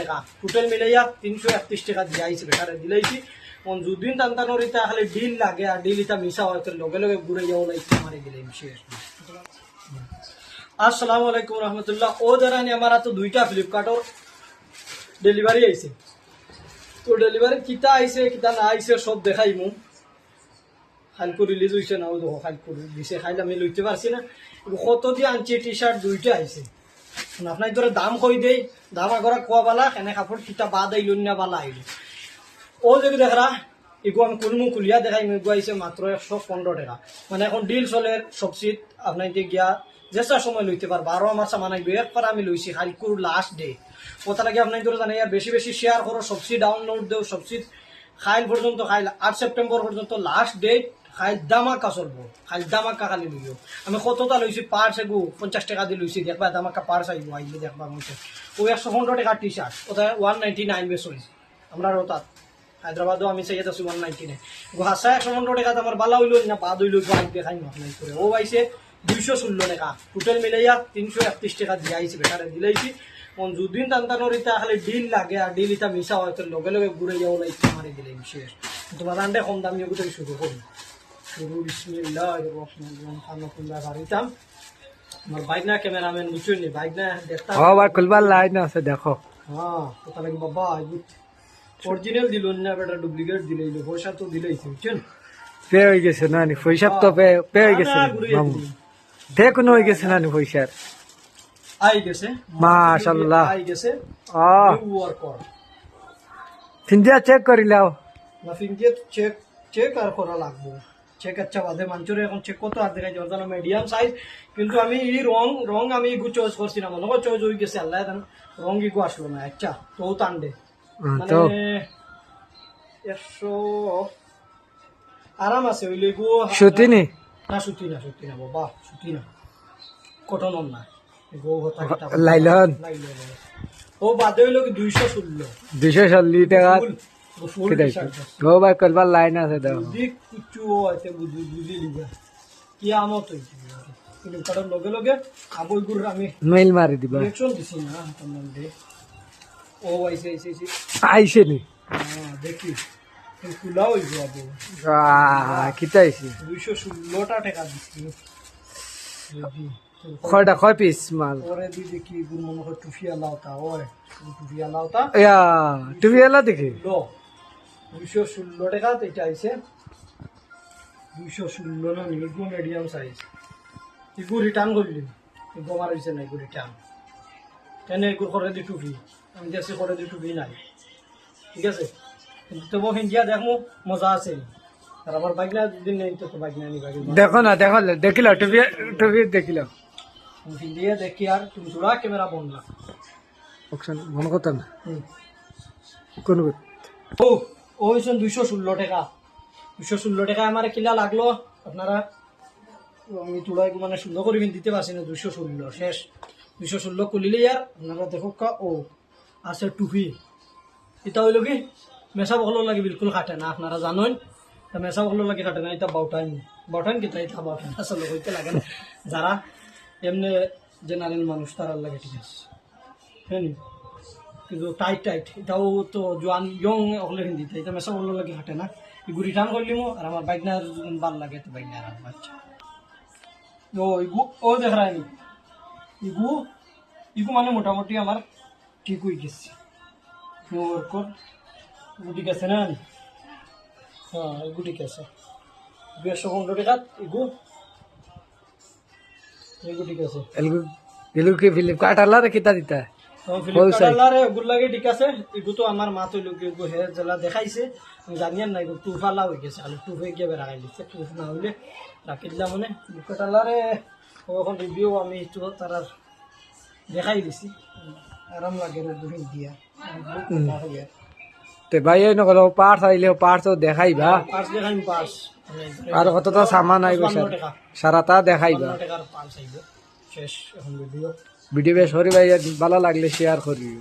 টাকা। টোটাল মিলাইয়া তিনশো একত্রিশ টাকা দিয়া আইছে, বেটারে দিলাইছি। কোন যদিন টানটানোর ইটা খালি ডিল লাগে আর ডিল ইটা মিশা হয়তো লগে লগে ঘুরে যাও লাইছে, আমার দিলাই শেষ আসসালামু আলাইকুম রহমতুল্লাহ। ও দাঁড়ানি আমার তো দুইটা ফ্লিপকার্টর ডেলিভারি আইছে। তো ডেলিভারি কিতা আইছে, কিতা না আইছে, সব দেখাই মু। খালকু রিলিজ হয়েছে না, ও দেখো খালকু দিছে, খাইলে আমি লইতে পারছি না। কত দিয়ে আনছি টি শার্ট দুইটা আইছে। আপনার ধরে দাম কই দেই, দাম আগরা কোয়া বালা এনে কাপড় কিতা বাদ আইল না বালা আইল ও যদি দেখরা এগু আমি কুলমু কুলিয়া দেখাই মেগু আইছে মাত্র একশো পনেরো টাকা। মানে এখন ডিল চলে সবসিত আপনার গিয়া যেসা সময় লইতে পারবা আরও আমার সামান আইবে একবার আমি লইছি খালকুর লাস্ট ডে কথা লাগে আপনার ধরে জানাই বেশি বেশি শেয়ার করো সবসি ডাউনলোড দেও সবসি খাইল পর্যন্ত খাইল আট সেপ্টেম্বর পর্যন্ত লাস্ট ডেট খাইল দামাকা চলবো খাইল দামাকা খালি লইও আমি কতটা লইছি পার্স এগু পঞ্চাশ টাকা দিয়ে লইছি, দেখবা দামাকা পার্স আইব আইলে দেখবা মধ্যে ও একশো পনেরো টাকা টি শার্ট ওটা ওয়ান নাইনটি নাইন বেস হয়েছে আমরা তাত হায়দ্রাবাদও আমি চাই আছি ওয়ান নাইনটি নাইন হাসা একশো পনেরো টাকা আমার বালা হইল না পা দইলো আইব দেখাই আপনার করে ও পাইছে দুইশো ষোলো টাকা। টোটাল মিলাইয়া তিনশো একত্রিশ টাকা দিয়ে আইছে বেটারে দিলাইছি যদিন টানটানোর ইটা খালি ডিল লাগে আর ডিল ইটা মিশা হয়তো লগে লগে ঘুরে যাও লাইছে আমার দিলাই শেষ তোমার আন্ডে কম দামি শুরু করি শুরু বিসমিল্লাহ খুলবা আমার বাইক না ক্যামেরাম্যান বুঝুন নি বাইক না দেখতাম আবার খুলবার লাইন আছে দেখো। হ্যাঁ কথা লাগে বাবা অরিজিনাল দিল না বেটা ডুপ্লিকেট দিলে পয়সা তো দিলেই বুঝছেন? পে হয়ে গেছে না নি পয়সা তো পে পে হয়ে গেছে মামু। হয়ে গেছে না নি পয়সার। আই গেছে। মাশাআল্লাহ। আই গেছে। আহ ওয়ার কর। চেক করি লাও দিয়ে চেক চেক আর করা লাগবো। চেক আচ্ছা বাদে মাঞ্চুরে এখন চেক করতে আর দেখাই জর্দানো মিডিয়াম সাইজ কিন্তু আমি এই রং রং আমি ইগু চয়েস করছি না মনে চয়েস হয়ে গেছে আল্লাহ জানে। রং ইগু আসলো না আচ্ছা তো টান্ডে হ্যাঁ, মানে একশো আরাম আছে ওইলে ইগু সুতি নি? না সুতি না সুতি না বাবা সুতি না। কটন না ইগু হতা কিতা লাইলন? লাইলন ও বাদে হইল কি দুইশো ষোলো। দুইশো চল্লিশ টাকা। ও ভাই খুলবার লাইন আছে দেখো। যদি কুচু আছে বুঝি বুঝি লিবা কি আমত কিন্তু কারণ লগে লগে আমি মেইল মারি দিবা। রিয়েকশন দিছি না তোমার দে। ও আইছে আইছে আইছে। আইছে নি? হ্যাঁ দেখি। খোলা হইব আবু। কিতা আইছে? দুইশো ষোলোটা টাকা দিছি। কয়টা কয় পিস মাল? পরে দি দেখি টুফিয়া লাউতা ওই টুফিয়া ইয়া এলা দেখি? লো। দুইশো ষোলো টাকা এটা আইছে। দুইশো ষোলো না এগু মিডিয়াম সাইজ এগু রিটার্ন করলি এগু আমার হয়েছে না এগু রিটার্ন কেন এগুর করে দি টুপি? আমি দেখছি করে দি টুপি নাই। ঠিক আছে? তবু হিন্দিয়া দেখমু মজা আছে। আর আমার বাইক না দিন নেই তো বাইক না নিবা দেখো না দেখো দেখিল টুপি টুপি দেখিল। হিন্দিয়া দেখি আর তুমি তোরা ক্যামেরা বন্ধ না অপশন মনে করতাম। না কোন ও! ও হয়েছে দুইশো ষোলো টাকা। দুইশো ষোলো টাকা আমার কিলা লাগল? আপনারা আমি তোরা মানে সুন্দর করে কিন্তু দিতে পারছি না, দুইশো ষোলো শেষ। দুইশো ষোলো খুলিলে আর আপনারা দেখো কা, ও আছে টুপি। এটা হইল কি? মেসা বকলো লাগে বিলকুল কাটে না, আপনারা জানেন মেসা বকলো লাগে কাটে না, এটা বাউটাইন। বাউটাইন কিতা এটা বাউটাইন। আসলে হইতে লাগে না। যারা এমনি জেনারেল মানুষ তারা লাগে ঠিক আছে। হ্যাঁ? কিন্তু টাইট টাইট। এটাও তো জোয়ান ইয়ং হলে হিন্দিতে এটা মেসা বলল লাগে হাঁটে না। ইগু রিটার্ন করলি মো আর আমার বাইক না ভালো লাগে তো বাইক না বাচ্চা ও ইগু ও দেখ রা ইগু ইগু মানে মোটামুটি আমার ঠিক হয়ে গেছে? ওর ইগু ঠিক না? হ্যাঁ ঠিক আছে দুশো পনেরো টাকা ইগু ইগু ঠিক আছে এলু কি ফ্লিপকার্ট আলাদা কিতা দিতা? আমার মা তো লোক হে জেলা দেখাইছে। আমি জানিয়ান না এগু টুফ আলা হয়ে গেছে। আলু টুফ হয়ে গিয়ে রাখাই দিচ্ছে টুফ না হইলে রাখি দিলাম মানে। আলারে এখন রিভিউ আমি তার দেখাই দিছি। আরাম লাগে দুদিন দিয়া তে ভাই নকল পার্স আইলে পার্স দেখাইবা। পাঁচ দেখাইম পাঁচ আর কতটা সামান আইব সারাটা দেখাইবা। শেষ এখন ভিডিও ভিডিও বেশ হরি ভাই ভালো লাগলে শেয়ার করিও।